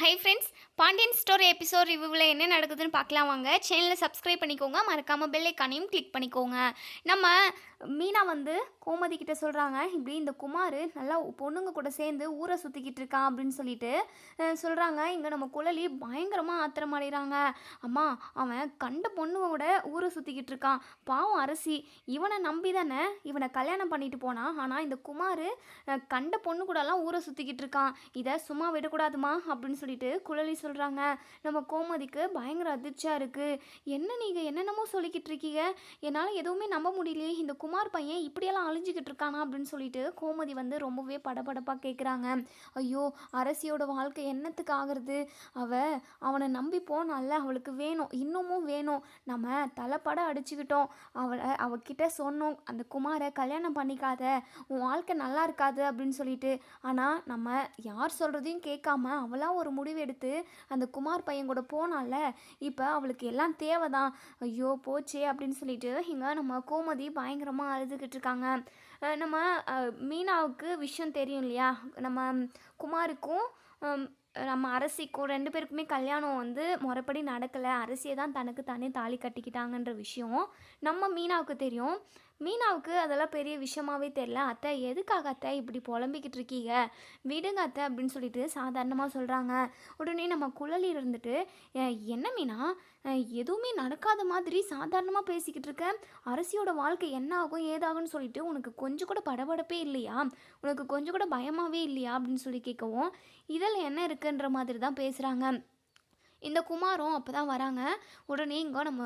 Hi friends Pandian story episode ரிவ்யூவில் என்ன நடக்குதுன்னு பார்க்கலாம் வாங்க. சேனலை சப்ஸ்கிரைப் பண்ணிக்கோங்க. மறக்காமல் பெல் ஐக்கானையும் கிளிக் பண்ணிக்கோங்க. நம்ம மீனா வந்து கோமதி கிட்ட சொல்கிறாங்க இப்படி இந்த குமார் நல்லா பொண்ணுங்க கூட சேர்ந்து ஊரை சுற்றிக்கிட்டு இருக்கான் அப்படின்னு சொல்லிட்டு சொல்கிறாங்க இங்கே நம்ம குழலி பயங்கரமாக ஆத்திரமாடிறாங்க. அம்மா அவன் கண்ட பொண்ணுவோட ஊரை சுற்றிக்கிட்டு இருக்கான். பாவம் அரசி. இவனை நம்பி தானே இவனை கல்யாணம் பண்ணிட்டு போனான் ஆனால் இந்த குமார் கண்ட பொண்ணு கூடலாம் ஊரை சுற்றிக்கிட்டு இருக்கான். இதை சும்மா விடக்கூடாதுமா? அப்படின்னு சொல்லிட்டு குழலி சொல்கிறாங்க நம்ம கோமதிக்கு பயங்கர அதிர்ச்சியாக இருக்குது என்ன நீங்கள் என்னென்னமோ சொல்லிக்கிட்டு இருக்கீங்க? என்னால் எதுவுமே நம்ப முடியலையே. இந்த குமார் பையன் இப்படியெல்லாம் அழிஞ்சிக்கிட்டு இருக்கானா அப்படின்னு சொல்லிட்டு கோமதி வந்து ரொம்பவே படபடப்பாக கேட்குறாங்க ஐயோ அரசியோட வாழ்க்கை என்னத்துக்கு ஆகிறது? அவ அவனை நம்பி போனால அவளுக்கு வேணும். இன்னமும் வேணும். நம்ம தலைப்பட அடிச்சுக்கிட்டோம். அவளை அவகிட்ட சொன்னோம். அந்த குமாரை கல்யாணம் பண்ணிக்காத. உன் வாழ்க்கை நல்லா இருக்காது அப்படின்னு சொல்லிட்டு. ஆனால் நம்ம யார் சொல்கிறதையும் கேட்காம அவளாக ஒரு முடிவு எடுத்து அந்த குமார் பையன் கூட போனால இப்போ அவளுக்கு எல்லாம் தேவை தான் ஐயோ போச்சே அப்படின்னு சொல்லிட்டு இங்கே நம்ம கோமதி பயங்கரமாக அழுதுகிட்டு இருக்காங்க. நம்ம மீனாவுக்கு விஷயம் தெரியும் இல்லையா? நம்ம குமாருக்கும் நம்ம அரசிக்கும் ரெண்டு பேருக்குமே கல்யாணம் வந்து முறைப்படி நடக்கலை. அரசியை தான் தனக்கு தானே தாலி கட்டிக்கிட்டாங்கன்ற விஷயம் நம்ம மீனாவுக்கு தெரியும். மீனாவுக்கு அதெல்லாம் பெரிய விஷயமாவே தெரில அத்தை எதுக்காக அத்தை இப்படி புலம்பிக்கிட்டு இருக்கீங்க? விடுங்க அத்தை அப்படின்னு சொல்லிட்டு சாதாரணமாக சொல்கிறாங்க உடனே நம்ம குழலி இருந்துட்டு என்ன மீனா? எதுவுமே நடக்காத மாதிரி சாதாரணமாக பேசிக்கிட்டு இருக்க? அரசியோட வாழ்க்கை என்ன ஆகும் ஏதாகும்னு சொல்லிட்டு உனக்கு கொஞ்சம் கூட படபடப்பே இல்லையா? உனக்கு கொஞ்சம் கூட பயமாகவே இல்லையா? அப்படின்னு சொல்லி கேட்கவும் இதில் என்ன இருக்குன்ற மாதிரி தான் பேசுகிறாங்க இந்த குமாரும் அப்போ தான் வராங்க. உடனே இங்கே நம்ம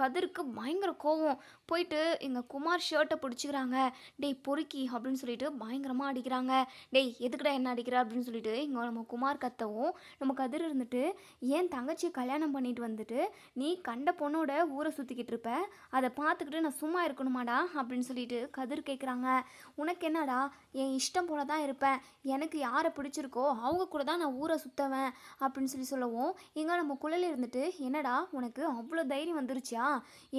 கதிருக்கு பயங்கர கோவம். போயிட்டு எங்கள் குமார் ஷர்ட்டை பிடிச்சிக்கிறாங்க. டேய் பொறுக்கி அப்படின்னு சொல்லிட்டு பயங்கரமாக அடிக்கிறாங்க. டேய் எதுக்குடா என்ன அடிக்கிற? அப்படின்னு சொல்லிட்டு இங்கே நம்ம குமார் கத்தவும் நம்ம கதிர் இருந்துட்டு ஏன் தங்கச்சியை கல்யாணம் பண்ணிட்டு வந்துட்டு நீ கண்ட பொண்ணோட ஊரை சுற்றிக்கிட்டு இருப்ப? அதை பார்த்துக்கிட்டு நான் சும்மா இருக்கணுமாடா? அப்படின்னு சொல்லிட்டு கதிர் கேட்குறாங்க உனக்கு என்னடா? என் இஷ்டம் போல தான் இருப்பேன். எனக்கு யாரை பிடிச்சிருக்கோ அவங்க கூட தான் நான் ஊரை சுற்றுவேன் அப்படின்னு சொல்லி சொல்லவும் இங்கே நம்ம குழல் இருந்துட்டு என்னடா உனக்கு அவ்வளோ தைரியம் வந்துருச்சியா?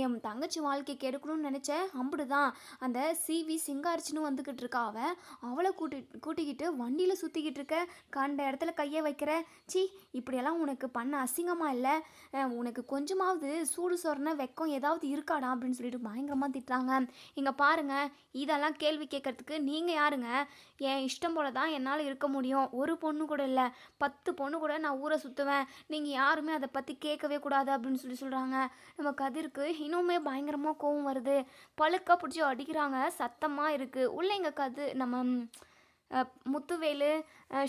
என் தங்கச்சி வாழ்க்கை கெடுக்கணும்னு நினச்சேன் அம்புடுதான். அந்த சிவி சிங்காரிச்சின்னு வந்துக்கிட்டு இருக்கா அவன் அவளை கூட்டி கூட்டிக்கிட்டு வண்டியில் சுற்றிக்கிட்டு இருக்க கண்ட இடத்துல கையை வைக்கிற. சி இப்படியெல்லாம் உனக்கு பண்ண அசிங்கமாக இல்லை? உனக்கு கொஞ்சமாவது சூடு சொரண வெக்கம் ஏதாவது இருக்காடா அப்படின்னு சொல்லிட்டு பயங்கரமாக திட்டுறாங்க. இங்கே பாருங்க இதெல்லாம் கேள்வி கேட்கறதுக்கு நீங்கள் யாருங்க? என் இஷ்டம் போல தான் என்னால் இருக்க முடியும். ஒரு பொண்ணு கூட இல்லை. பத்து பொண்ணு கூட நான் ஊரை சுற்றுவேன் நீங்கள் யாருமே அதை பற்றி கேட்கவே கூடாது அப்படின்னு சொல்லி சொல்கிறாங்க நம்ம கதிர் கதிருக்கு இன்னுமே பயங்கரமாக கோவம் வருது. பழுக்க பிடிச்சி அடிக்கிறாங்க. சத்தமாக இருக்குது உள்ளே எங்கள் கது நம்ம முத்துவேலு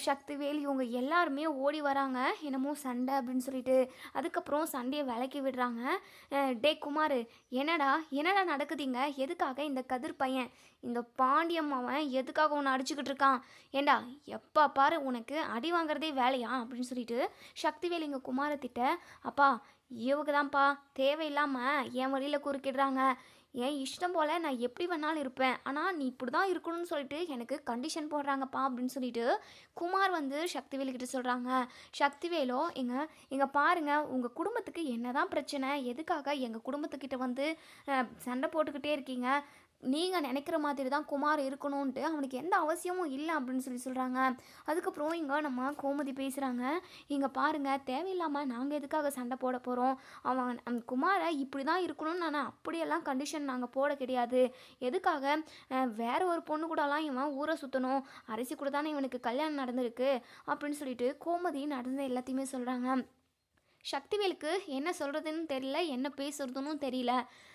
சக்திவேல் இவங்க எல்லாருமே ஓடி வராங்க. என்னமோ சண்டை அப்படின்னு சொல்லிட்டு. அதுக்கப்புறம் சண்டையை விலக்கி விடுறாங்க. டே குமார் என்னடா என்னடா நடக்குதுங்க? எதுக்காக இந்த கதிர் பையன் இந்த பாண்டியம் அவன் எதுக்காக உன்னை அடிச்சுக்கிட்டு இருக்கான்? ஏண்டா எப்போ பாரு உனக்கு அடி வாங்குறதே வேலையா? அப்படின்னு சொல்லிட்டு சக்திவேல் இங்கே குமாரத்திட்ட அப்பா இவங்க தான்ப்பா தேவையில்லாமல் என் வழியில் குறுக்கிடுறாங்க. என் இஷ்டம் போல் நான் எப்படி வேணாலும் இருப்பேன். ஆனால் நீ இப்படி தான் இருக்கணும்னு சொல்லிட்டு எனக்கு கண்டிஷன் போடுறாங்கப்பா அப்படின்னு சொல்லிட்டு குமார் வந்து சக்திவேலுக்கிட்ட சொல்கிறாங்க சக்திவேலோ எங்கள் எங்கள் பாருங்கள் உங்கள் குடும்பத்துக்கு என்ன தான் பிரச்சனை? எதுக்காக எங்கள் குடும்பத்துக்கிட்ட வந்து சண்டை போட்டுக்கிட்டே இருக்கீங்க? நீங்கள் நினைக்கிற மாதிரி தான் குமார் இருக்கணும்ன்ட்டு அவனுக்கு எந்த அவசியமும் இல்லை அப்படின்னு சொல்லி சொல்கிறாங்க அதுக்கப்புறம் இங்கே நம்ம கோமதி பேசுகிறாங்க இங்கே பாருங்கள் தேவையில்லாமல் நாங்கள் எதுக்காக சண்டை போட போகிறோம் அவன் அந்த குமாரை இப்படி தான் இருக்கணும்னு நான் அப்படியெல்லாம் கண்டிஷன் நாங்கள் போட கிடையாது. எதுக்காக? வேற ஒரு பொண்ணு கூடலாம் இவன் ஊரை சுற்றணும் அரிசி கூட தானே இவனுக்கு கல்யாணம் நடந்திருக்கு அப்படின்னு சொல்லிட்டு கோமதி நடந்த எல்லாத்தையுமே சொல்கிறாங்க சக்திவேலுக்கு என்ன சொல்கிறதுன்னு தெரியல என்ன பேசுறதுன்னு தெரியல.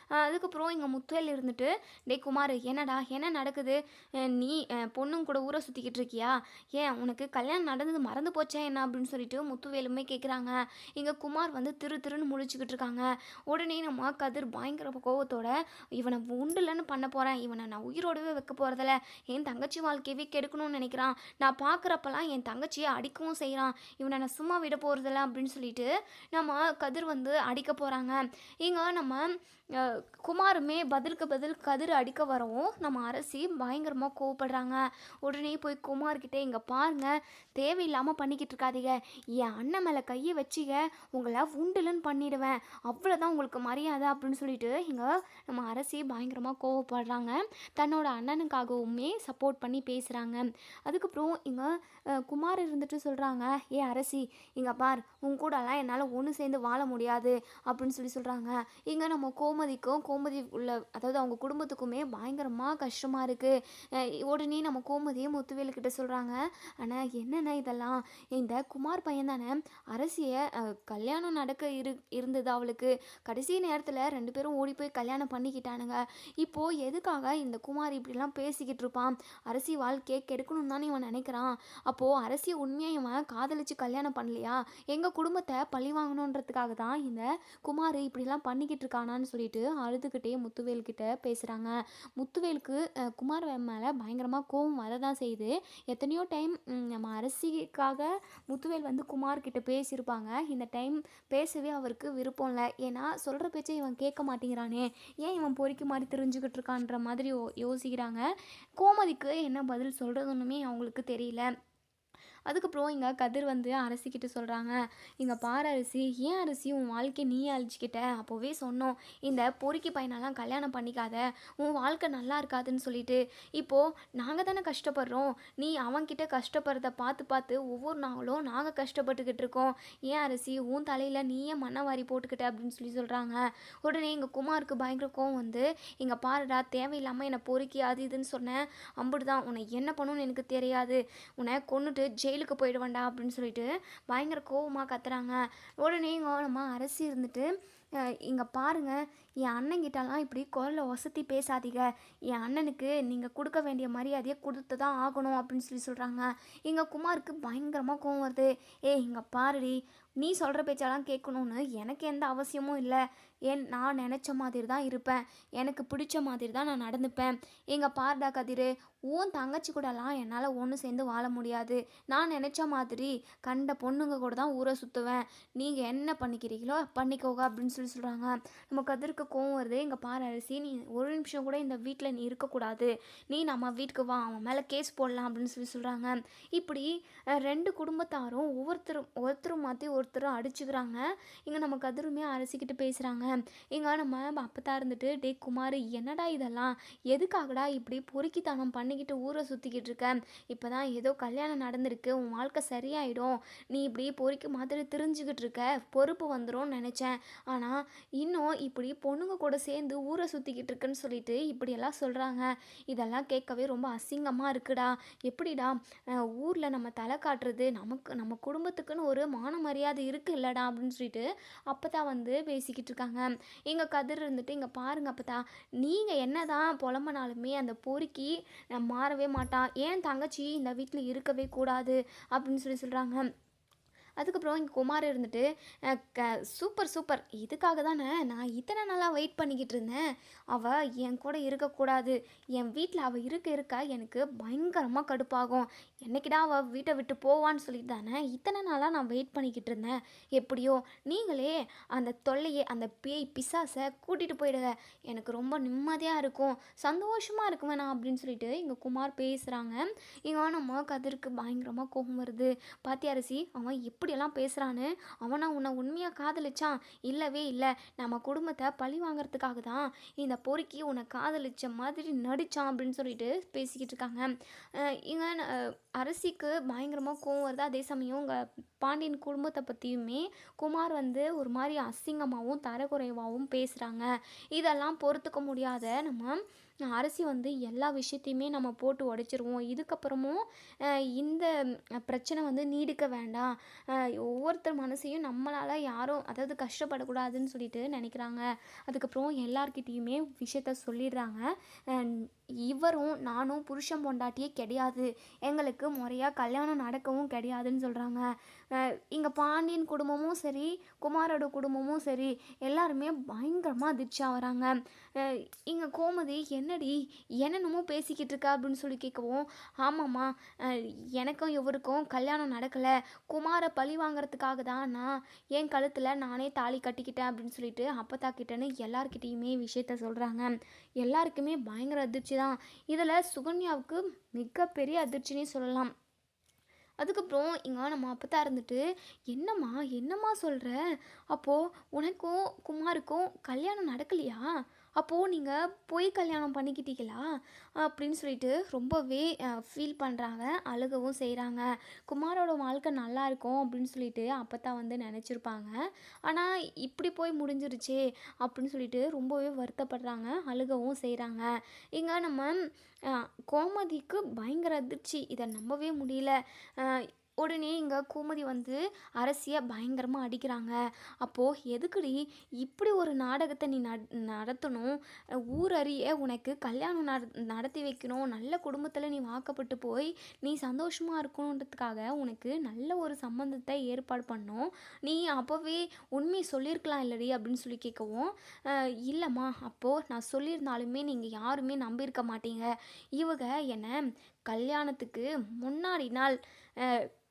அதுக்கப்புறம் இங்கே முத்துவேல் இருந்துட்டு டேய் குமார் என்னடா என்ன நடக்குது? நீ பொண்ணுங்க கூட ஊரை சுற்றிக்கிட்டு இருக்கியா? ஏன் உனக்கு கல்யாணம் நடந்தது மறந்து போச்சா என்ன? அப்படின்னு சொல்லிட்டு முத்துவேலுமே கேட்குறாங்க இங்கே குமார் வந்து திரு திருன்னு முழிச்சுக்கிட்டு இருக்காங்க. உடனே நம்ம கதிர் பயங்கர கோவத்தோட இவனை உண்டுலன்னு பண்ண போகிறேன் இவனை நான் உயிரோடவே வைக்க போகிறதில்ல என் தங்கச்சி வாழ்க்கையவே கெடுக்கணும்னு நினைக்கிறான். நான் பார்க்குறப்பெல்லாம் என் தங்கச்சியை அடிக்கவும் செய்கிறான் இவனை நான் சும்மா விட போகிறதில்ல அப்படின்னு சொல்லிட்டு நம்ம கதிர் வந்து அடிக்க போகிறாங்க இங்கே நம்ம குமாருமே பதிலுக்கு பதில் கதிர் அடிக்க வரவும் நம்ம அரசி பயங்கரமாக கோவப்படுறாங்க. உடனே போய் குமார்கிட்ட இங்கே பாருங்க தேவையில்லாமல் பண்ணிக்கிட்டு இருக்காதீங்க. என் அண்ணன் மேலே கையை வச்சிங்க உங்களை உண்டுலன்னு பண்ணிடுவேன். அவ்வளோதான் உங்களுக்கு மரியாதை அப்படின்னு சொல்லிட்டு இங்கே நம்ம அரசி பயங்கரமாக கோவப்படுறாங்க. தன்னோட அண்ணனுக்காகவுமே சப்போர்ட் பண்ணி பேசுகிறாங்க அதுக்கப்புறம் இங்கே குமார் இருந்துட்டு சொல்கிறாங்க ஏ அரசி இங்கே பார் உன் கூடலாம் என்னால் ஒன்று சேர்ந்து வாழ முடியாது அப்படின்னு சொல்லி சொல்கிறாங்க இங்கே நம்ம கோமதிக்கும் கோமதி உள்ள அதாவது அவங்க குடும்பத்துக்குமே பயங்கரமாக கஷ்டமாக இருக்குது உடனே நம்ம கோமதியை முத்துவேலுக்கிட்ட சொல்கிறாங்க ஆனால் என்னென்ன இதெல்லாம்? இந்த குமார் பையன் தானே அரசியை கல்யாணம் நடக்க இரு இருந்தது அவளுக்கு. கடைசி நேரத்தில் ரெண்டு பேரும் ஓடி போய் கல்யாணம் பண்ணிக்கிட்டானுங்க. இப்போது எதுக்காக இந்த குமார் இப்படிலாம் பேசிக்கிட்டு இருப்பான்? அரசி வாழ்க்கையை கெடுக்கணும்னு தானே இவன் நினைக்கிறான். அப்போது அரசியை உண்மையாக இவன் காதலிச்சு கல்யாணம் பண்ணலையா? எங்கள் குடும்பத்தை பழி வாங்கணுன்றதுக்காக தான் இந்த குமார் இப்படிலாம் பண்ணிக்கிட்டு இருக்கானான்னு சொல்லிட்டு அழுதுகிட்டே முத்துவேல்கிட்ட பேசுகிறாங்க முத்துவேலுக்கு குமார் மேலே பயங்கரமாக கோவம் வரதான் செய்யுது. எத்தனையோ டைம் நம்ம அரசிக்காக முத்துவேல் வந்து குமார் கிட்ட பேசியிருப்பாங்க. இந்த டைம் பேசவே அவருக்கு விருப்பம் இல்லை. ஏன்னா சொல்கிற பேச்சை இவன் கேட்க மாட்டேங்கிறானே. ஏன் இவன் பொறிக்கு மாதிரி தெரிஞ்சுக்கிட்டு இருக்கான்ற மாதிரி யோசிக்கிறாங்க. கோமதிக்கு என்ன பதில் சொல்கிறதுன்னுமே அவங்களுக்கு தெரியல. அதுக்கப்புறம் இங்கே கதிர் வந்து அரசிக்கிட்ட சொல்கிறாங்க இங்கே பாரு அரிசி ஏன் அரிசி உன் வாழ்க்கையை நீயே அழிச்சிக்கிட்ட? அப்போவே சொன்னோம் இந்த பொறுக்கி பையனெல்லாம் கல்யாணம் பண்ணிக்காத உன் வாழ்க்கை நல்லா இருக்காதுன்னு சொல்லிட்டு. இப்போது நாங்கள் தானே கஷ்டப்படுறோம் நீ அவன்கிட்ட கஷ்டப்படுறத பார்த்து பார்த்து ஒவ்வொரு நாளும் நாங்கள் கஷ்டப்பட்டுக்கிட்டு இருக்கோம். ஏன் அரிசி உன் தலையில் நீயே மண்ணை வாரி போட்டுக்கிட்ட? அப்படின்னு சொல்லி சொல்கிறாங்க உடனே எங்கள் குமாருக்கு பயங்கர கோவம் வந்து இங்கே பாருடா தேவையில்லாமல் என்னை பொறுக்கி அது இதுன்னு சொன்னேன் அம்புட்டு உன்னை என்ன பண்ணணும்னு எனக்கு தெரியாது. உன்னை கொன்னுட்டு ஜெயிலுக்கு போயிடுவேண்டா அப்படின்னு சொல்லிட்டு பயங்கர கோவமாக கத்துறாங்க. உடனே இங்க அரசி இருந்துட்டு இங்கே பாருங்கள் என் அண்ணங்கிட்டலாம் இப்படி குரலை ஒசத்தி பேசாதீங்க. என் அண்ணனுக்கு நீங்கள் கொடுக்க வேண்டிய மரியாதையை கொடுத்து தான் ஆகணும் அப்படின்னு சொல்லி சொல்கிறாங்க எங்கள் குமாருக்கு பயங்கரமாக கோவம் வருது. ஏய் இங்கே பாருடி நீ சொல்கிற பேச்செல்லாம் கேட்கணுன்னு எனக்கு எந்த அவசியமும் இல்லை. ஏன் நான் நினச்ச மாதிரி தான் இருப்பேன். எனக்கு பிடிச்ச மாதிரி தான் நான் நடந்துப்பேன். எங்கள் பாருடா கதிர் உன் தங்கச்சி கூடலாம் என்னால் ஒன்று சேர்ந்து வாழ முடியாது. நான் நினச்ச மாதிரி கண்ட பொண்ணுங்க கூட தான் ஊரை சுற்றுவேன் நீங்கள் என்ன பண்ணிக்கிறீங்களோ பண்ணிக்கோங்க அப்படின்னு சொல்லி சொல்கிறாங்க நம்ம கதிருக்கு கோவம் வருது. எங்கள் பாரு அரிசி நீ ஒரு நிமிஷம் கூட இந்த வீட்டில் நீ இருக்கக்கூடாது. நீ நம்ம வீட்டுக்கு வா அவன் மேலே கேஸ் போடலாம் அப்படின்னு சொல்லி சொல்கிறாங்க இப்படி ரெண்டு குடும்பத்தாரும் ஒவ்வொருத்தரும் ஒருத்தரும் மாற்றி ஒருத்தரும் அடிச்சுக்கிறாங்க. இங்கே நம்ம கதிருமே அரசிக்கிட்டு பேசுகிறாங்க எங்கள் நம்ம அப்பத்தா இருந்துட்டு டே குமார் என்னடா இதெல்லாம்? எதுக்காகடா இப்படி பொறுக்கித்தனம் பண்ணிக்கிட்டு ஊரை சுற்றிக்கிட்டு இருக்க? இப்போ தான் ஏதோ கல்யாணம் நடந்திருக்கு உன் வாழ்க்கை சரியாயிடும். நீ இப்படி பொறுக்கி மாதிரி தெரிஞ்சுக்கிட்டு இருக்க பொறுப்பு வந்துடும் நினச்சேன். ஆனால் இன்னும் இப்படி பொண்ணுங்க கூட சேர்ந்து ஊரை சுற்றிக்கிட்டு இருக்குன்னு சொல்லிட்டு இப்படியெல்லாம் சொல்கிறாங்க இதெல்லாம் கேட்கவே ரொம்ப அசிங்கமாக இருக்குடா. எப்படிடா ஊரில் நம்ம தலை காட்டுறது? நமக்கு நம்ம குடும்பத்துக்குன்னு ஒரு மான மரியாதை இருக்குது இல்லைடா? அப்படின்னு சொல்லிட்டு அப்போ தான் வந்து பேசிக்கிட்டு இருக்காங்க. எங்கள் கதிர் இருந்துட்டு இங்கே பாருங்க அப்போ நீங்கள் என்ன தான் புலம்பனாலுமே அந்த பொறுக்கி நான் மாறவே மாட்டான். ஏன் தங்கச்சி இந்த வீட்டில் இருக்கவே கூடாது அப்படின்னு சொல்லி சொல்கிறாங்க அதுக்கப்புறம் இங்கே குமார் இருந்துட்டு க சூப்பர் சூப்பர். இதுக்காக தானே நான் இத்தனை நாளாக வெயிட் பண்ணிக்கிட்டு இருந்தேன். அவள் என் கூட இருக்கக்கூடாது. என் வீட்டில் அவள் இருக்க இருக்க எனக்கு பயங்கரமாக கடுப்பாகும். என்னைக்கிடா அவள் வீட்டை விட்டு போவான்னு சொல்லிட்டு தானே இத்தனை நாளாக நான் வெயிட் பண்ணிக்கிட்டு இருந்தேன். எப்படியோ நீங்களே அந்த தொல்லையை அந்த பேய் பிசாசை கூட்டிகிட்டு போயிடுங்க. எனக்கு ரொம்ப நிம்மதியாக இருக்கும். சந்தோஷமாக இருக்குவேன் நான் அப்படின்னு சொல்லிட்டு இங்கே குமார் பேசுகிறாங்க இங்கே நம்ம கதிருக்கு பயங்கரமாக கோபம் வருது. பாத்தியா அரிசி? அவன் எப்படியெல்லாம் பேசுகிறான்னு அவனா உன்னை உண்மையாக காதலிச்சான்? இல்லவே இல்லை. நம்ம குடும்பத்தை பழி வாங்குறதுக்காக தான் இந்த பொறுக்கி உன்னை காதலிச்ச மாதிரி நடிச்சான் அப்படின்னு சொல்லிட்டு பேசிக்கிட்டு இருக்காங்க. அஹ் இங்க அரசிக்கு பயங்கரமாக கோவம் வருது. அதே சமயம் இங்கே பாண்டியன் குடும்பத்தை பற்றியுமே குமார் வந்து ஒரு மாதிரி அசிங்கமாகவும் தரக்குறைவாகவும் பேசுகிறாங்க இதெல்லாம் பொறுத்துக்க முடியாத நம்ம அரசி வந்து எல்லா விஷயத்தையுமே நம்ம போட்டு உடைச்சிருவோம். இதுக்கப்புறமும் இந்த பிரச்சனை வந்து நீடிக்க வேண்டாம். ஒவ்வொருத்தர் மனசையும் நம்மளால் யாரும் அதாவது கஷ்டப்படக்கூடாதுன்னு சொல்லிட்டு நினைக்கிறாங்க. அதுக்கப்புறம் எல்லார்கிட்டேயுமே விஷயத்த சொல்லிடுறாங்க. இவரும் நானும் புருஷன் பொண்டாட்டியே கிடையாது. எங்களுக்கு முறையாக கல்யாணம் நடக்கவும் கிடையாதுன்னு சொல்கிறாங்க இங்கே பாண்டியன் குடும்பமும் சரி குமாரோட குடும்பமும் சரி எல்லாருமே பயங்கரமாக அதிர்ச்சியாக வராங்க. இங்கே கோமதி என்னடி என்னென்னமோ பேசிக்கிட்டு இருக்கா? அப்படின்னு சொல்லி கேட்கவும் ஆமாம்மா எனக்கும் இவருக்கும் கல்யாணம் நடக்கலை. குமாரை பழி வாங்குறதுக்காக தான் நான் என் கழுத்தில் நானே தாலி கட்டிக்கிட்டேன் அப்படின்னு சொல்லிட்டு அப்பத்தா கிட்டேன்னு எல்லார்கிட்டேயுமே விஷயத்த சொல்கிறாங்க எல்லாருக்குமே பயங்கர அதிர்ச்சி தான். இதில் சுகன்யாவுக்கு மிகப்பெரிய அதிர்ச்சினே சொல்லலாம். அதுக்கப்புறம் இங்கே நம்ம அப்பத்தா இருந்துட்டு என்னம்மா என்னம்மா சொல்கிற அப்போது உனக்கும் குமாருக்கும் கல்யாணம் நடக்கலையா? அப்போது நீங்கள் பொய் கல்யாணம் பண்ணிக்கிட்டீங்களா? அப்படின்னு சொல்லிட்டு ரொம்பவே ஃபீல் பண்ணுறாங்க அழுகவும் செய்கிறாங்க குமாரோட வாழ்க்கை நல்லா இருக்கும் அப்படின்னு சொல்லிட்டு தான் வந்து நினச்சிருப்பாங்க. ஆனால் இப்படி போய் முடிஞ்சிருச்சே அப்படின்னு சொல்லிட்டு ரொம்பவே வருத்தப்படுறாங்க அழுகவும் செய்கிறாங்க இங்கே நம்ம கோமதிக்கு பயங்கர அதிர்ச்சி. இதை நம்பவே முடியல. உடனே இங்கே கோமதி வந்து அரசியை பயங்கரமாக அடிக்கிறாங்க. அப்போது எதுக்குடி இப்படி ஒரு நாடகத்தை நீ நடத்தணும்? ஊர் அறிய உனக்கு கல்யாணம் நட நடத்தி வைக்கணும். நல்ல குடும்பத்தில் நீ வாக்கப்பட்டு போய் நீ சந்தோஷமாக இருக்கணுன்றதுக்காக உனக்கு நல்ல ஒரு சம்பந்தத்தை ஏற்பாடு பண்ணோம். நீ அப்போவே உண்மையை சொல்லியிருக்கலாம் இல்லடி அப்படின்னு சொல்லி கேட்கவும் இல்லைம்மா. அப்போது நான் சொல்லியிருந்தாலுமே நீங்கள் யாருமே நம்பியிருக்க மாட்டீங்க. இவங்க என்னை கல்யாணத்துக்கு முன்னாடி நாள்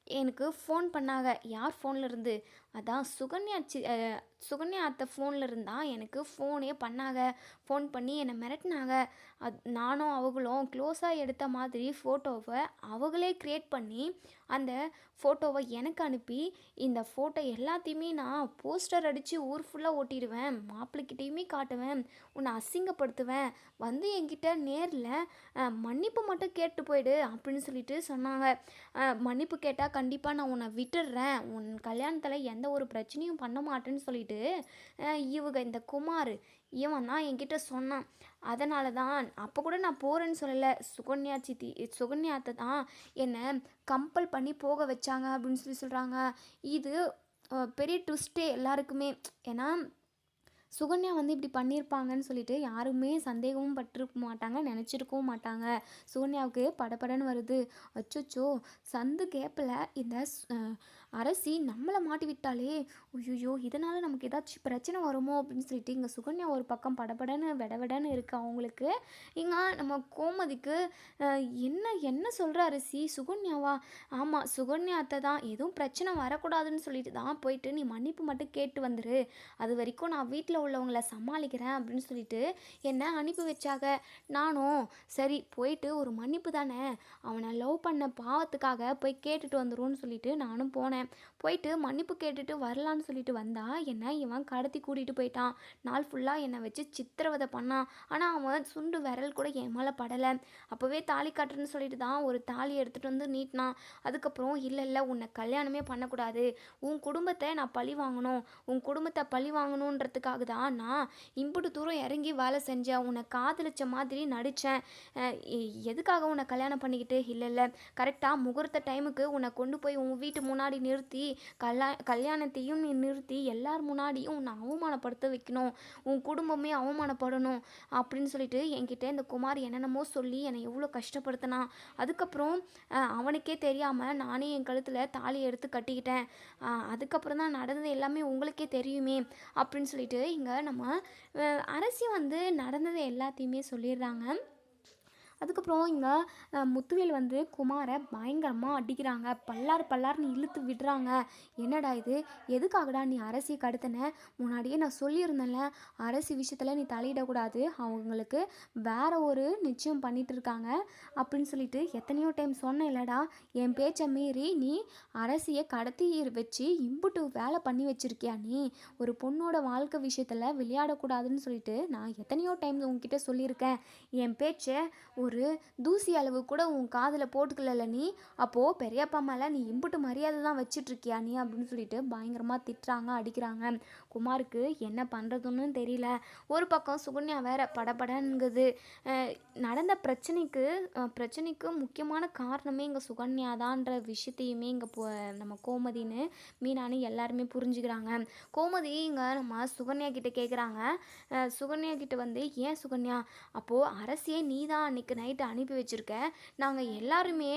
எனக்கு ஃபோன் பண்ணாங்க யார் ஃபோனில் இருந்து? அதான் சுகன்யா சி சுகன்யா அத்தை ஃபோனில் இருந்தால் எனக்கு ஃபோனே பண்ணாங்க ஃபோன் பண்ணி என்னை மிரட்டினாங்க. அது நானும் அவங்களும் க்ளோஸாக எடுத்த மாதிரி ஃபோட்டோவை அவங்களே க்ரியேட் பண்ணி அந்த ஃபோட்டோவை எனக்கு அனுப்பி இந்த ஃபோட்டோ எல்லாத்தையுமே நான் போஸ்டர் அடித்து ஊர் ஃபுல்லாக ஓட்டிடுவேன். மாப்பிள்ளைக்கிட்டேயுமே காட்டுவேன். உன்னை அசிங்கப்படுத்துவேன். வந்து என்கிட்ட நேரில் மன்னிப்பு மட்டும் கேட்டு போயிடு அப்படின்னு சொல்லிட்டு சொன்னாங்க. மன்னிப்பு கேட்டால் கண்டிப்பாக நான் உன்னை விட்டுடுறேன். உன் கல்யாணத்தில் எந்த ஒரு பிரச்சனையும் பண்ண மாட்டேன்னு சொல்லிட்டு சொல்லிட்டு இவங்க இந்த குமார் இவன் தான் என்கிட்ட சொன்னான். அதனால தான் அப்போ கூட நான் போகிறேன்னு சொல்லலை. சுகன்யா சித்தி சுகன்யாத்தை தான் என்னை கம்பல் பண்ணி போக வச்சாங்க அப்படின்னு சொல்லி சொல்கிறாங்க இது பெரிய ட்விஸ்ட்டே எல்லாருக்குமே. ஏன்னா சுகன்யா வந்து இப்படி பண்ணியிருப்பாங்கன்னு சொல்லிட்டு யாருமே சந்தேகமும் பட்டிருக்க மாட்டாங்க நினச்சிருக்கவும் மாட்டாங்க. சுகன்யாவுக்கு படப்படன்னு வருது. அச்சோச்சோ சந்து கேப்பில் இந்த அரசி நம்மளை மாட்டி விட்டாலே ஐயோ இதனால் நமக்கு ஏதாச்சும் பிரச்சனை வருமோ அப்படின்னு சொல்லிட்டு இங்கே சுகன்யா ஒரு பக்கம் படபடன்னு விடவிடன்னு இருக்குது அவங்களுக்கு. இங்கே நம்ம கோமதிக்கு என்ன என்ன சொல்கிற அரசி? சுகன்யாவா? ஆமாம் சுகன்யா அத்தை தான் எதுவும் பிரச்சனை வரக்கூடாதுன்னு சொல்லிட்டு தான் போயிட்டு நீ மன்னிப்பு மட்டும் கேட்டு வந்துரு. அது வரைக்கும் நான் வீட்டில் உள்ளவங்கள சமாளிக்கிறேன் அப்படின்னு சொல்லிட்டு என்னை அனுப்பி வச்சாங்க நானும் சரி போயிட்டு ஒரு மன்னிப்பு தானே? அவனை லவ் பண்ண பாவத்துக்காக போய் கேட்டுட்டு வந்துடும்னு சொல்லிட்டு நானும் போனேன். போயிட்டு மன்னிப்பு கேட்டுட்டு வரலான்னு சொல்லிட்டு வந்தா என்னை இவன் கடத்தி கூட்டிகிட்டு போயிட்டான். நாள் ஃபுல்லாக என்னை வச்சு சித்திரவதை பண்ணான். ஆனால் அவன் சுண்டு விரல் கூட என் மேலே படலை. அப்போவே தாலி கட்டுறேன்னு சொல்லிட்டு தான் ஒரு தாலி எடுத்துகிட்டு வந்து நீட்டினான். அதுக்கப்புறம் இல்லை இல்லை உன்னை கல்யாணமே பண்ணக்கூடாது. உன் குடும்பத்தை நான் பழி வாங்கணும். உன் குடும்பத்தை பழி வாங்கணுன்றதுக்காக தான் நான் இம்புட்டு தூரம் இறங்கி வேலை செஞ்சேன் உன்னை காதலிச்ச மாதிரி நடித்தேன் எதுக்காக உன்னை கல்யாணம் பண்ணிக்கிட்டு? இல்லை இல்லை. கரெக்டாக முகூர்த்த டைமுக்கு உன்னை கொண்டு போய் உன் வீட்டு முன்னாடி நிறுத்தி கல்யா கல்யாணத்தையும் நீ நிறுத்தி எல்லார் முன்னாடியும் உன்னை அவமானப்படுத்த வைக்கணும். உன் குடும்பமே அவமானப்படணும் அப்படின்னு சொல்லிட்டு என்கிட்ட இந்த குமார் என்னென்னமோ சொல்லி என்னை எவ்வளோ கஷ்டப்படுத்தினான் அதுக்கப்புறம் அவனுக்கே தெரியாமல் நானே என் கழுத்தில் தாலி எடுத்து கட்டிக்கிட்டேன். அதுக்கப்புறம் தான் நடந்தது எல்லாமே உங்களுக்கே தெரியுமே அப்படின்னு சொல்லிட்டு இங்கே நம்ம அரசி வந்து நடந்தது எல்லாத்தையுமே சொல்லிடுறாங்க. அதுக்கப்புறம் இங்கே முத்துவேல் வந்து குமாரை பயங்கரமாக அடிக்கிறாங்க. பல்லார் பல்லார்னு இழுத்து விடுறாங்க. என்னடா இது? எதுக்காகடா நீ அரசியை கடத்தின? முன்னாடியே நான் சொல்லியிருந்தேன்ல அரசி விஷயத்தில் நீ தலையிடக்கூடாது. அவங்களுக்கு வேற ஒரு நிச்சயம் பண்ணிட்டு இருக்காங்க அப்படின்னு சொல்லிட்டு எத்தனையோ டைம் சொன்னேன் இல்லடா என் பேச்சை மீறி நீ அரசியை கடத்தி வச்சு இம்புட்டு வேலை பண்ணி வச்சிருக்கியா நீ? ஒரு பொண்ணோட வாழ்க்கை விஷயத்தில் விளையாடக்கூடாதுன்னு சொல்லிட்டு நான் எத்தனையோ டைம் உங்ககிட்ட சொல்லியிருக்கேன். என் பேச்சை ஒரு தூசி அளவு கூட உன் காதில் போட்டுக்கல நீ? அப்போது பெரியப்பா மேலே நீ இம்புட்டு மரியாதை தான் வச்சிட்ருக்கியா நீ அப்படின்னு சொல்லிட்டு பயங்கரமாக திட்டுறாங்க அடிக்கிறாங்க. குமாருக்கு என்ன பண்ணுறதுன்னு தெரியல. ஒரு பக்கம் சுகன்யா வேற படபடங்குது நடந்த பிரச்சனைக்கு பிரச்சனைக்கு முக்கியமான காரணமே இங்கே சுகன்யா தான்ற விஷயத்தையுமே இங்கே நம்ம கோமதின்னு மீனானு எல்லாருமே புரிஞ்சுக்கிறாங்க. கோமதி இங்கே நம்ம சுகன்யா கிட்டே கேட்குறாங்க சுகன்யா கிட்ட வந்து ஏன் சுகன்யா? அப்போது அரசியே நீ தான் அன்னைக்கு நைட்டு அனுப்பி வச்சுருக்க நாங்கள் எல்லாருமே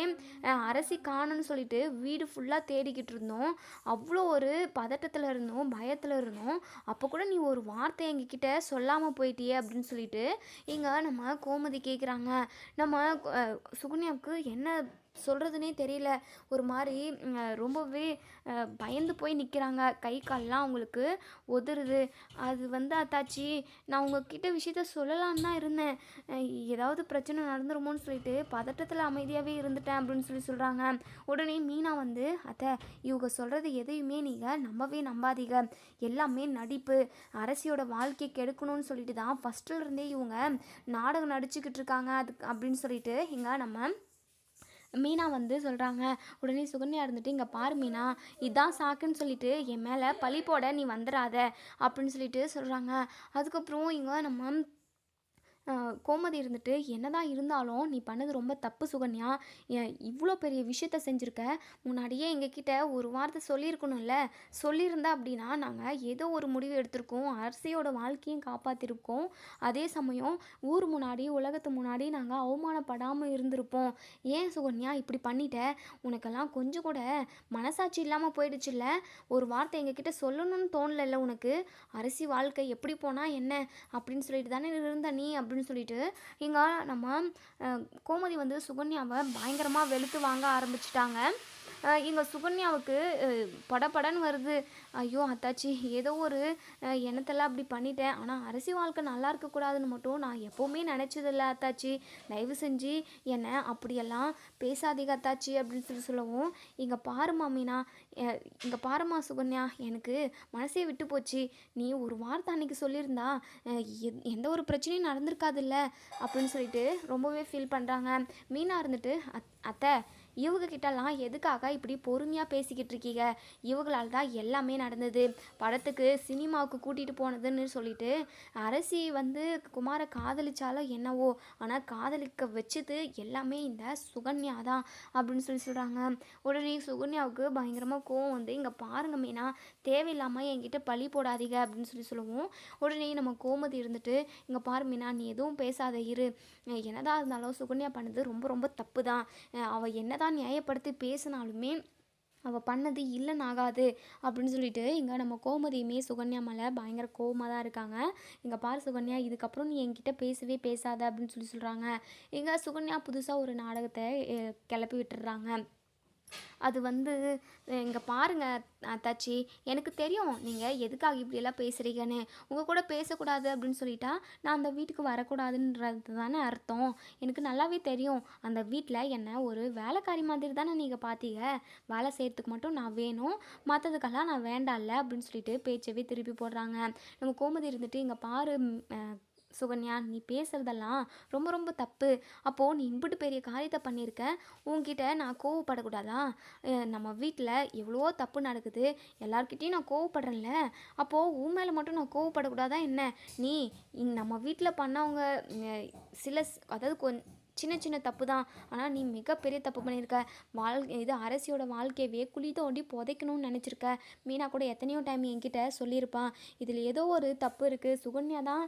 அரசி காணும்னு சொல்லிட்டு வீடு ஃபுல்லாக தேடிக்கிட்டு இருந்தோம். அவ்வளோ ஒரு பதட்டத்தில் இருந்தோம் பயத்தில் இருந்தோம். அப்போ கூட நீ ஒரு வார்த்தை எங்ககிட்ட சொல்லாமல் போயிட்டியே அப்படின்னு சொல்லிட்டு இங்கே நம்ம கோமதி கேட்குறாங்க நம்ம அஹ், சுகன்யாவுக்கு என்ன சொல்கிறதுனே தெரியல. ஒரு மாதிரி ரொம்பவே பயந்து போய் நிற்கிறாங்க கை கால்லாம் அவங்களுக்கு உதறுது அது வந்து அத்தாச்சி நான் உங்ககிட்ட விஷயத்த சொல்லலான்னு தான் இருந்தேன். ஏதாவது பிரச்சனை நடந்துருமோன்னு சொல்லிட்டு பதட்டத்தில் அமைதியாகவே இருந்துட்டேன் அப்படின்னு சொல்லி சொல்கிறாங்க உடனே மீனா வந்து அத்தை இவங்க சொல்கிறது எதையுமே நீங்கள் நம்பவே நம்பாதீங்க. எல்லாமே நடிப்பு. அரசியோட வாழ்க்கையை கெடுக்கணும்னு சொல்லிட்டு தான் ஃபஸ்ட்டில் இருந்தே இவங்க நாடகம் நடிச்சுக்கிட்டு இருக்காங்க. அதுக்கு அப்படின்னு சொல்லிட்டு இங்கே நம்ம மீனா வந்து சொல்கிறாங்க உடனே சுகன்யா இருந்துட்டு இங்கே பாரு மீனா இதான் சாக்குன்னு சொல்லிட்டு என் மேலே பழி போட நீ வந்துடாத அப்படின்னு சொல்லிட்டு சொல்கிறாங்க அதுக்கப்புறம் இங்கே நம்ம கோமதி இருந்துட்டு என்னதான் இருந்தாலும் நீ பண்ணது ரொம்ப தப்பு சுகன்யா. ஏன் இவ்வளோ பெரிய விஷயத்த செஞ்சுருக்க. முன்னாடியே எங்ககிட்ட ஒரு வார்த்தை சொல்லியிருக்கணும்ல. சொல்லியிருந்தா அப்படின்னா நாங்கள் ஏதோ ஒரு முடிவு எடுத்திருக்கோம். அரசியோட வாழ்க்கையும் காப்பாற்றிருக்கோம் அதே சமயம் ஊர் முன்னாடி உலகத்து முன்னாடி நாங்கள் அவமானப்படாமல் இருந்திருப்போம். ஏன் சுகன்யா இப்படி பண்ணிட்ட? உனக்கெல்லாம் கொஞ்சம் கூட மனசாட்சி இல்லாமல் போயிடுச்சுல்ல. ஒரு வார்த்தை எங்ககிட்ட சொல்லணும்னு தோணலைல்ல உனக்கு? அரிசி வாழ்க்கை எப்படி போனால் என்ன? அப்படின்னு சொல்லிட்டு தானே இருந்த நீ அப்படின்னு சொல்லிட்டு இங்கே நம்ம கோமதி வந்து சுகன்யாவை பயங்கரமாக வெளுத்து வாங்க ஆரம்பிச்சிட்டாங்க. இங்கே சுகன்யாவுக்கு படப்படன்னு படபடன்னு வருது. ஐயோ அத்தாச்சி ஏதோ ஒரு எண்ணத்தெல்லாம் அப்படி பண்ணிட்டேன். ஆனால் அரசி வாழ்க்கை நல்லா இருக்கக்கூடாதுன்னு மட்டும் நான் எப்போவுமே நினச்சதில்ல அத்தாச்சி. தயவு செஞ்சு என்னை அப்படியெல்லாம் பேசாதீங்க அத்தாச்சி அப்படின்னு சொல்லி சொல்லவும் இங்கே பாரு மாமினா இங்கே பாருமா சுகன்யா எனக்கு மனசே விட்டு போச்சு. நீ ஒரு வார்த்தை அன்னைக்கு சொல்லியிருந்தா எந்த ஒரு பிரச்சனையும் நடந்திருக்காதுல்ல? அப்படின்னு சொல்லிட்டு ரொம்பவே ஃபீல் பண்ணுறாங்க மீனா இருந்துட்டு அத் அத்தை இவங்க கிட்டலாம் எதுக்காக இப்படி பொறுமையாக பேசிக்கிட்டு இருக்கீங்க? இவங்களால தான் எல்லாமே நடந்தது. படத்துக்கு சினிமாவுக்கு கூட்டிகிட்டு போனதுன்னு சொல்லிட்டு அரசி வந்து குமாரை காதலிச்சாலோ என்னவோ ஆனால் காதலிக்க வச்சது எல்லாமே இந்த சுகன்யா தான் அப்படின்னு சொல்லி சொல்கிறாங்க உடனே சுகன்யாவுக்கு பயங்கரமாக கோவம் வந்து இங்கே பாருங்க மீனா தேவையில்லாமல் என்கிட்ட பழி போடாதீங்க அப்படின்னு சொல்லி சொல்லுவோம். உடனே நம்ம கோமதி இருந்துட்டு இங்கே பாரு மீனா நீ எதுவும் பேசாத இரு. என்னதான் இருந்தாலும் சுகன்யா பண்ணது ரொம்ப ரொம்ப தப்பு தான் அவள் என்னதான் நியாயப்படுத்தி பேசினாலுமே அவள் பண்ணது இல்லைன்னு ஆகாது அப்படின்னு சொல்லிட்டு இங்கே நம்ம கோமதியுமே சுகன்யா மேலே பயங்கர கோவமாக தான் இருக்காங்க. இங்கே பாரு சுகன்யா இதுக்கப்புறம் நீ என்கிட்ட பேசவே பேசாத அப்படின்னு சொல்லி சொல்கிறாங்க இங்கே சுகன்யா புதுசாக ஒரு நாடகத்தை கிளப்பி விட்டுடுறாங்க. அது வந்து இங்கே பாருங்க அத்தாச்சி எனக்கு தெரியும் நீங்கள் எதுக்காக இப்படியெல்லாம் பேசுகிறீங்கன்னு உங்கள் கூட பேசக்கூடாது அப்படின்னு சொல்லிட்டா நான் அந்த வீட்டுக்கு வரக்கூடாதுன்றது தானே அர்த்தம். எனக்கு நல்லாவே தெரியும். அந்த வீட்டில் என்னை ஒரு வேலைக்காரி மாதிரி தானே நீங்கள் பார்த்தீங்க வேலை செய்கிறதுக்கு மட்டும் நான் வேணும். மற்றதுக்கெல்லாம் நான் வேண்டாம்ல அப்படின்னு சொல்லிட்டு பேச்சவே திருப்பி போடுறாங்க. நம்ம கோமதி இருந்துட்டு இங்கே பாரு சுகன்யா நீ பேசுகிறதெல்லாம் ரொம்ப ரொம்ப தப்பு. அப்போது நீ இம்பிட்டு பெரிய காரியத்தை பண்ணியிருக்க உன்கிட்ட நான் கோவப்படக்கூடாதா? நம்ம வீட்டில் எவ்வளோ தப்பு நடக்குது. எல்லார்கிட்டயும் நான் கோவப்படுறேன்ல. அப்போது உன் மேலே மட்டும் நான் கோவப்படக்கூடாதா என்ன? நீ நம்ம வீட்டில் பண்ணவங்க சில அதாவது கொஞ்சம் சின்ன சின்ன தப்பு தான் ஆனால் நீ மிகப்பெரிய தப்பு பண்ணியிருக்க. வாழ் இது அரசியோட வாழ்க்கையவே குழி தோண்டி புதைக்கணும்னு நினச்சிருக்க. மீனா கூட எத்தனையோ டைம் என்கிட்ட சொல்லியிருப்பான் இதில் ஏதோ ஒரு தப்பு இருக்குது சுகன்யா தான்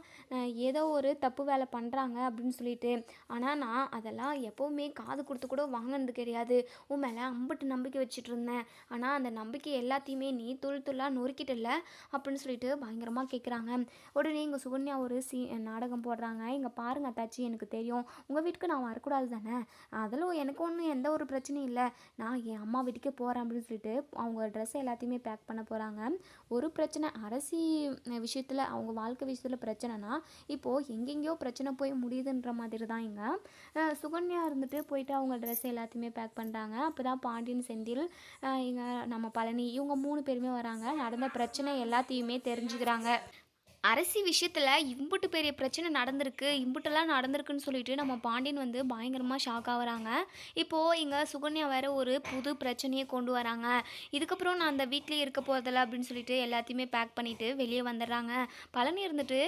ஏதோ ஒரு தப்பு வேலை பண்ணுறாங்க அப்படின்னு சொல்லிட்டு. ஆனால் நான் அதெல்லாம் எப்போவுமே காது கொடுத்து கூட வாங்கினது கிடையாது. உன் மேலே அம்பிட்டு நம்பிக்கை வச்சுட்டு இருந்தேன். ஆனால் அந்த நம்பிக்கை எல்லாத்தையுமே நீ துள் துள்ளாக நொறுக்கிட்டல அப்படின்னு சொல்லிட்டு பயங்கரமாக கேட்குறாங்க உடனே இங்கே சுகன்யா ஒரு சீ நாடகம் போடுறாங்க. இங்கே பாருங்க அத்தாச்சி. எனக்கு தெரியும். உங்கள் வீட்டுக்கு நான் வரக்கூடாது தானே அதில் எனக்கு ஒன்றும் எந்த ஒரு பிரச்சனையும் இல்லை. நான் என் அம்மா வீட்டுக்கே போகிறேன் அப்படின்னு சொல்லிட்டு அவங்க ட்ரெஸ் எல்லாத்தையுமே பேக் பண்ண போகிறாங்க ஒரு பிரச்சனை அரசி விஷயத்தில் அவங்க வாழ்க்கை விஷயத்தில் பிரச்சனைனா இப்போது எங்கெங்கேயோ பிரச்சனை போய் முடியுதுன்ற மாதிரி தான் இங்கே. சுகன்யா இருந்துட்டு போயிட்டு அவங்க ட்ரெஸ் எல்லாத்தையுமே பேக் பண்ணுறாங்க அப்போ தான் பாண்டியன் செந்தில் இங்கே நம்ம பழனி இவங்க மூணு பேருமே வராங்க. நடந்த பிரச்சனை எல்லாத்தையுமே தெரிஞ்சுக்கிறாங்க. அரசி விஷயத்தில் இம்புட்டு பெரிய பிரச்சனை நடந்திருக்கு. இம்புட்டெல்லாம் நடந்திருக்குன்னு சொல்லிட்டு நம்ம பாண்டியன் வந்து பயங்கரமாக ஷாக் ஆகுறாங்க. இப்போது இங்கே சுகன்யா வேறு ஒரு புது பிரச்சனையை கொண்டு வராங்க. இதுக்கப்புறம் நான் அந்த வீட்லேயே இருக்க போகிறதில்ல அப்படின்னு சொல்லிட்டு எல்லாத்தையுமே பேக் பண்ணிவிட்டு வெளியே வந்துடுறாங்க. பழனி இருந்துட்டு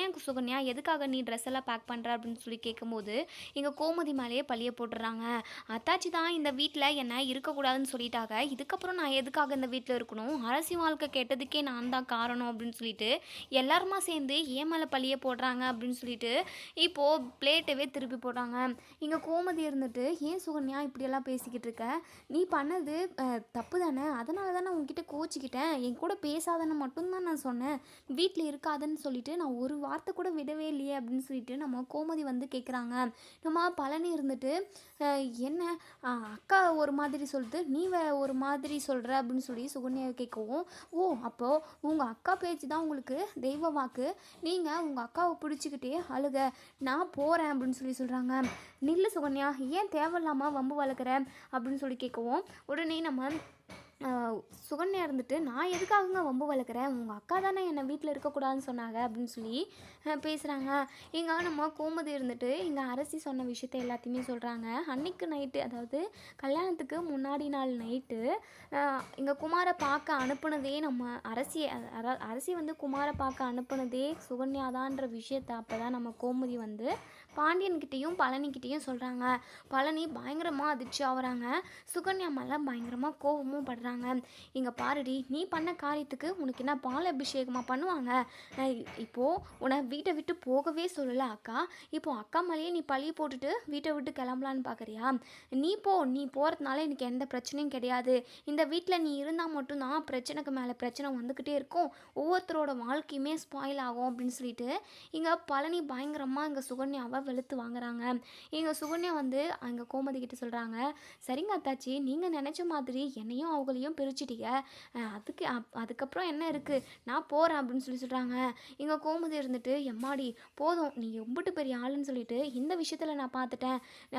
ஏன் சுகன்யா எதுக்காக நீ ட்ரெஸ் எல்லாம் பேக் பண்ணுற அப்படின்னு சொல்லி கேட்கும்போது இங்கே கோமதி மேலேயே பழிய போட்டுடுறாங்க. அத்தாச்சி தான் இந்த வீட்டில் என்ன இருக்கக்கூடாதுன்னு சொல்லிட்டாங்க இதுக்கப்புறம் நான் எதுக்காக இந்த வீட்டில் இருக்கணும்? அரசி வாழ்க்கை கெட்டதுக்கே நான் தான் காரணம் அப்படின்னு சொல்லிட்டு எல்லாருமா சேர்ந்து ஏன் மேலே பழிய போடுறாங்க? அப்படின்னு சொல்லிட்டு இப்போது பிளேட்டவே திருப்பி போடுறாங்க. இங்கே கோமதி இருந்துட்டு ஏன் சுகன்யா இப்படியெல்லாம் பேசிக்கிட்டு இருக்க? நீ பண்ணது தப்பு தானே? அதனால தானே உங்ககிட்ட கோச்சிக்கிட்டேன். என் கூட பேசாதன்னு மட்டும்தான் நான் சொன்னேன். வீட்டில் இருக்காதுன்னு சொல்லிட்டு நான் ஒரு வார்த்தை கூட விடவே இல்லையே? அப்படின்னு சொல்லிட்டு நம்ம கோமதி வந்து கேட்குறாங்க நம்ம பழனி இருந்துட்டு என்ன? அக்கா ஒரு மாதிரி சொல்லுது. நீ வே ஒரு மாதிரி சொல்கிற அப்படின்னு சொல்லி சுகன்யாவை கேட்கவும் ஓ அப்போது உங்கள் அக்கா பேச்சு தான் உங்களுக்கு தெய்வ வாக்கு. நீங்கள் உங்கள் அக்காவை பிடிச்சிக்கிட்டே அழுக நான் போகிறேன் அப்படின்னு சொல்லி சொல்கிறாங்க நில்லு சுகன்யா ஏன் தேவையில்லாமல் வம்பு வளர்க்குற அப்படின்னு சொல்லி கேட்கவும் உடனே நம்ம சுகன்யா இருந்துட்டு நான் எதுக்காகங்க வம்பு வளர்க்குறேன்? உங்கள் அக்கா தானே என்னை வீட்டில் இருக்கக்கூடாதுன்னு சொன்னாங்க அப்படின்னு சொல்லி பேசுகிறாங்க எங்கள் நம்ம கோமதி இருந்துட்டு இங்கே அரசி சொன்ன விஷயத்த எல்லாத்தையுமே சொல்கிறாங்க அன்னைக்கு நைட்டு அதாவது கல்யாணத்துக்கு முன்னாடி நாள் நைட்டு இங்கே குமாரை பார்க்க அனுப்புனதே நம்ம அரசி அரசி வந்து குமாரை பார்க்க அனுப்புனதே சுகன்யாதான்ற விஷயத்த அப்போ தான் நம்ம கோமதி வந்து பாண்டியன்கிட்டையும் பழனிக்கிட்டேயும் சொல்கிறாங்க பழனி பயங்கரமாக அதிர்ச்சி ஆகுறாங்க சுகன்யா மேலே பயங்கரமாக கோபமும் படுறாங்க. இங்கே பாருடி நீ பண்ண காரியத்துக்கு உனக்கு என்ன பால் அபிஷேகமாக பண்ணுவாங்க? இப்போது உன்னை வீட்டை விட்டு போகவே சொல்லலை அக்கா. இப்போது அக்கா மேலேயே நீ பழி போட்டுட்டு வீட்டை விட்டு கிளம்பலான்னு பார்க்குறியா நீ போ நீ போகிறதுனால எனக்கு எந்த பிரச்சனையும் கிடையாது. இந்த வீட்டில் நீ இருந்தால் மட்டும்தான் பிரச்சனைக்கு மேலே பிரச்சனை வந்துக்கிட்டே இருக்கும். ஒவ்வொருத்தரோட வாழ்க்கையுமே ஸ்பாயில் ஆகும் அப்படின்னு சொல்லிட்டு இங்கே பழனி பயங்கரமாக இங்கே சுகன்யாவை வெளுத்து வாங்குறாங்க. எங்கள் சுகன்யா வந்து அங்கே கோமதி கிட்ட சொல்கிறாங்க சரிங்க அத்தாச்சி நீங்கள் நினச்ச மாதிரி என்னையும் அவங்களையும் பிரிச்சிட்டீங்க. அதுக்கு அப்- அதுக்கப்புறம் என்ன இருக்குது நான் போகிறேன் அப்படின்னு சொல்லி சொல்கிறாங்க இங்கே கோமதி இருந்துட்டு எம்மாடி போதும் நீ எம்பிட்டு பெரிய ஆளுன்னு சொல்லிட்டு இந்த விஷயத்தில் நான் பார்த்துட்டேன்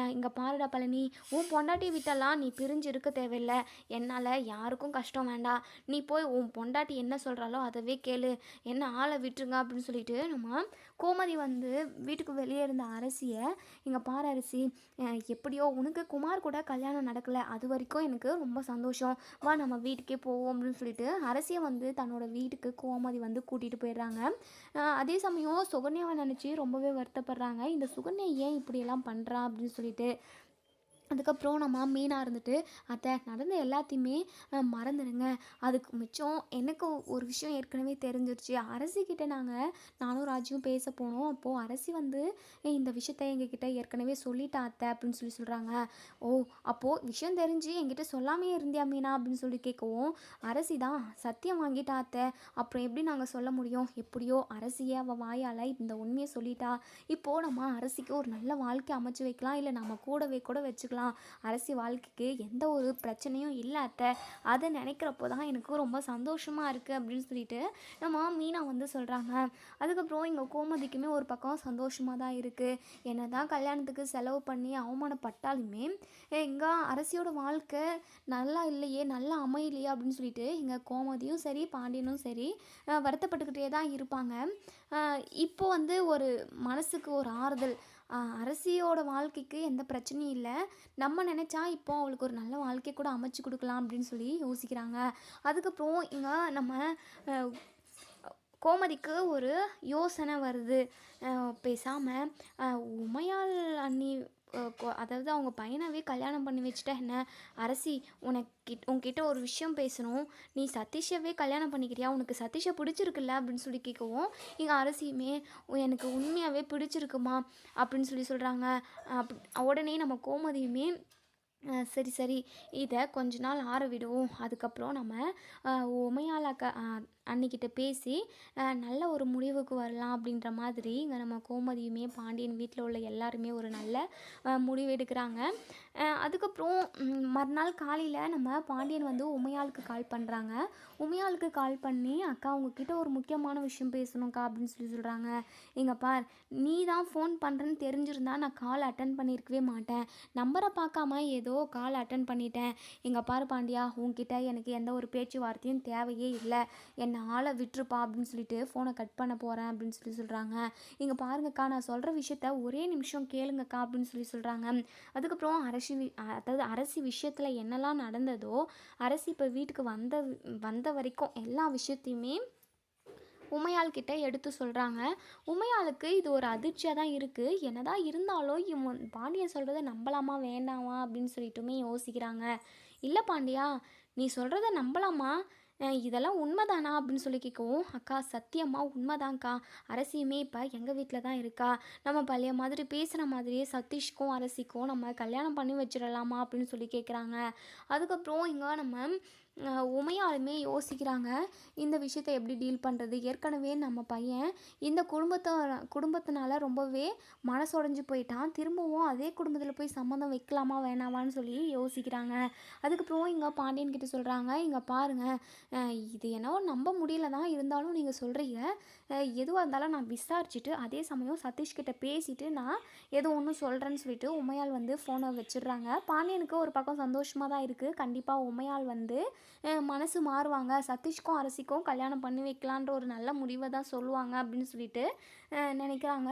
இங்கே பாருடா பழனி உன் பொண்டாட்டி விட்டெல்லாம் நீ பிரிஞ்சு இருக்க தேவையில்லை. என்னால் யாருக்கும் கஷ்டம் வேண்டாம். நீ போய் உன் பொண்டாட்டி என்ன சொல்கிறாலோ அதவே கேளு. என்ன ஆளை விட்டுருங்க அப்படின்னு சொல்லிட்டு நம்ம கோமதி வந்து வீட்டுக்கு வெளியே இருந்த அரசியை இங்கே பாரு அரிசி எப்படியோ உனக்கு குமார் கூட கல்யாணம் நடக்கலை. அது வரைக்கும் எனக்கு ரொம்ப சந்தோஷம். வா நம்ம வீட்டுக்கே போவோம் அப்படின்னு சொல்லிட்டு அரசியை வந்து தன்னோட வீட்டுக்கு கோமதி வந்து கூட்டிகிட்டு போயிடுறாங்க. அதே சமயம் சுகன்யாவை நினச்சி ரொம்பவே வருத்தப்படுறாங்க. இந்த சுகன்யா ஏன் இப்படியெல்லாம் பண்ணுறா அப்படின்னு சொல்லிட்டு அதுக்கப்புறம் நம்ம மீனாக இருந்துட்டு அத்தை நடந்த எல்லாத்தையுமே மறந்துடுங்க. அதுக்கு மிச்சம் எனக்கு ஒரு விஷயம் ஏற்கனவே தெரிஞ்சிருச்சு. அரசிக்கிட்ட நாங்கள் நானும் ராஜியும் பேச போனோம். அப்போது அரசி வந்து இந்த விஷயத்த எங்ககிட்ட ஏற்கனவே சொல்லிட்டா அத்தை? அப்படின்னு சொல்லி சொல்கிறாங்க ஓ அப்போது விஷயம் தெரிஞ்சு என்கிட்ட சொல்லாமே இருந்தியா மீனா? அப்படின்னு சொல்லி கேட்கவும் அரசி தான். சத்தியம் வாங்கிட்டா அத்தை. அப்புறம் எப்படி நாங்கள் சொல்ல முடியும்? எப்படியோ அரசியே அவள் வாயால் இந்த உண்மையை சொல்லிட்டா. இப்போது நம்ம அரசிக்கு ஒரு நல்ல வாழ்க்கை அமைச்சு வைக்கலாம். இல்லை நம்ம கூடவே கூட வச்சுக்கலாம். அரசி வாழ்க்கைக்கு எந்த ஒரு பிரச்சனையும் இல்லாத அதை நினைக்கிறப்போ தான் எனக்கு ரொம்ப சந்தோஷமாக இருக்குது அப்படின்னு சொல்லிட்டு நம்ம மீனா வந்து சொல்கிறாங்க அதுக்கப்புறம் இங்கே கோமதிக்குமே ஒரு பக்கம் சந்தோஷமாக தான் இருக்குது என்ன தான் கல்யாணத்துக்கு செலவு பண்ணி அவமானப்பட்டாலுமே எங்கே அரசியோட வாழ்க்கை நல்லா இல்லையே நல்லா அமையலையே அப்படின்னு சொல்லிட்டு இங்கே கோமதியும் சரி பாண்டியனும் சரி வருத்தப்பட்டுக்கிட்டே தான் இருப்பாங்க. இப்போ வந்து ஒரு மனசுக்கு ஒரு ஆறுதல் அரசியோட வாழ்க்கைக்கு எந்த பிரச்சனையும் இல்லை. நம்ம நினச்சா இப்போ அவளுக்கு ஒரு நல்ல வாழ்க்கை கூட அமைச்சு கொடுக்கலாம் அப்படின்னு சொல்லி யோசிக்கிறாங்க. அதுக்கப்புறம் இங்கே நம்ம கோமதிக்கு ஒரு யோசனை வருது. பேசாமல் உமையாள் அண்ணி அதாவது அவங்க பையனவே கல்யாணம் பண்ணி வச்சுட்டா என்ன? அரசி உனக்கு உன்கிட்ட ஒரு விஷயம் பேசணும். நீ சதீஷவே கல்யாணம் பண்ணிக்கிறியா? உனக்கு சதீஷை பிடிச்சிருக்குல்ல? அப்படின்னு சொல்லி கேட்கவும் இங்கே அரசியுமே எனக்கு உண்மையாகவே பிடிச்சிருக்குமா? அப்படின்னு சொல்லி சொல்கிறாங்க உடனே நம்ம கோமதியுமே சரி சரி இதை கொஞ்ச நாள் ஆற விடுவோம். அதுக்கப்புறம் நம்ம அஹ், அன்னிக்கிட்ட பேசி நல்ல ஒரு முடிவுக்கு வரலாம் அப்படின்ற மாதிரி இங்கே நம்ம கோமதியுமே பாண்டியன் வீட்டில் உள்ள எல்லாருமே ஒரு நல்ல முடிவு எடுக்கிறாங்க. அதுக்கப்புறம் மறுநாள் காலையில் நம்ம பாண்டியன் வந்து உமையாளுக்கு கால் பண்ணுறாங்க உமையாளுக்கு கால் பண்ணி அக்கா உங்ககிட்ட ஒரு முக்கியமான விஷயம் பேசணும்க்கா அப்படின்னு சொல்லி சொல்கிறாங்க எங்கள் பார் நீ தான் ஃபோன் பண்ணுறேன்னு தெரிஞ்சிருந்தா நான் கால் அட்டன் பண்ணியிருக்கவே மாட்டேன். நம்பரை பார்க்காம ஏதோ கால் அட்டன் பண்ணிட்டேன். எங்கள் பார் பாண்டியா உங்ககிட்ட எனக்கு எந்த ஒரு பேச்சுவார்த்தையும் தேவையே இல்லை. என்ன ஆளை விட்டுருப்பா அப்படின்னு சொல்லிட்டு ஃபோனை கட் பண்ண போகிறேன் அப்படின்னு சொல்லி சொல்கிறாங்க இங்கே பாருங்கக்கா நான் சொல்கிற விஷயத்த ஒரே நிமிஷம் கேளுங்கக்கா அப்படின்னு சொல்லி சொல்கிறாங்க அதுக்கப்புறம் அரசி வி- அதாவது அரசி விஷயத்தில் என்னெல்லாம் நடந்ததோ அரசி இப்போ வீட்டுக்கு வந்த வந்த வரைக்கும் எல்லா விஷயத்தையுமே உமையாள் கிட்ட எடுத்து சொல்கிறாங்க உமையாளுக்கு இது ஒரு அதிர்ச்சியாக தான் இருக்குது என்னதான் இருந்தாலும் இவன் பாண்டியன் சொல்கிறத நம்பலாமா வேண்டாமா அப்படின்னு சொல்லிட்டுமே யோசிக்கிறாங்க. இல்லை பாண்டியா நீ சொல்கிறத நம்பலாமா? இதெல்லாம் உண்மைதானா அப்படின்னு சொல்லி கேட்கவும் அக்கா சத்தியமாக உண்மைதான்க்கா. அரசியுமே இப்போ எங்கள் வீட்டில் தான் இருக்கா? நம்ம பழைய மாதிரி பேசுகிற மாதிரியே சதீஷ்க்கும் அரசிக்கும் நம்ம கல்யாணம் பண்ணி வச்சிடலாமா? அப்படின்னு சொல்லி கேட்குறாங்க அதுக்கப்புறம் இங்கே நம்ம உமையாலுமே யோசிக்கிறாங்க இந்த விஷயத்தை எப்படி டீல் பண்ணுறது ஏற்கனவே நம்ம பையன் இந்த குடும்பத்தை குடும்பத்தினால ரொம்பவே மனசுடைஞ்சு போயிட்டான். திரும்பவும் அதே குடும்பத்தில் போய் சம்மந்தம் வைக்கலாமா வேணாமான்னு சொல்லி யோசிக்கிறாங்க. அதுக்கப்புறம் இங்கே பாண்டியன் கிட்ட சொல்கிறாங்க இங்கே பாருங்கள் இது என்னவோ நம்ப முடியல தான் இருந்தாலும் நீங்கள் சொல்கிறீங்க எதுவாக இருந்தாலும் நான் விசாரிச்சுட்டு அதே சமயம் சதீஷ்கிட்ட பேசிட்டு நான் எது ஒன்றும் சொல்கிறேன்னு சொல்லிட்டு உமையால் வந்து ஃபோனை வச்சிடுறாங்க. பாண்டியனுக்கு ஒரு பக்கம் சந்தோஷமாக தான் இருக்குது கண்டிப்பாக உமையால் வந்து மனசு மாறுவாங்க. சதீஷ்க்கும் அரசிக்கும் கல்யாணம் பண்ணி வைக்கலான்ற ஒரு நல்ல முடிவை தான் சொல்லுவாங்க அப்படின்னு சொல்லிட்டு நினைக்கிறாங்க.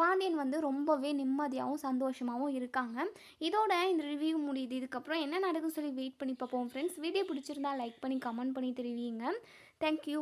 பாண்டியன் வந்து ரொம்பவே நிம்மதியாகவும் சந்தோஷமாகவும் இருக்காங்க. இதோட இந்த ரிவ்யூ முடியுது. இதுக்கப்புறம் என்ன நடக்குன்னு சொல்லி வெயிட் பண்ணி பார்ப்போம் ஃப்ரெண்ட்ஸ் வீடியோ பிடிச்சிருந்தா லைக் பண்ணி கமெண்ட் பண்ணி தெரிவிங்க. Thank you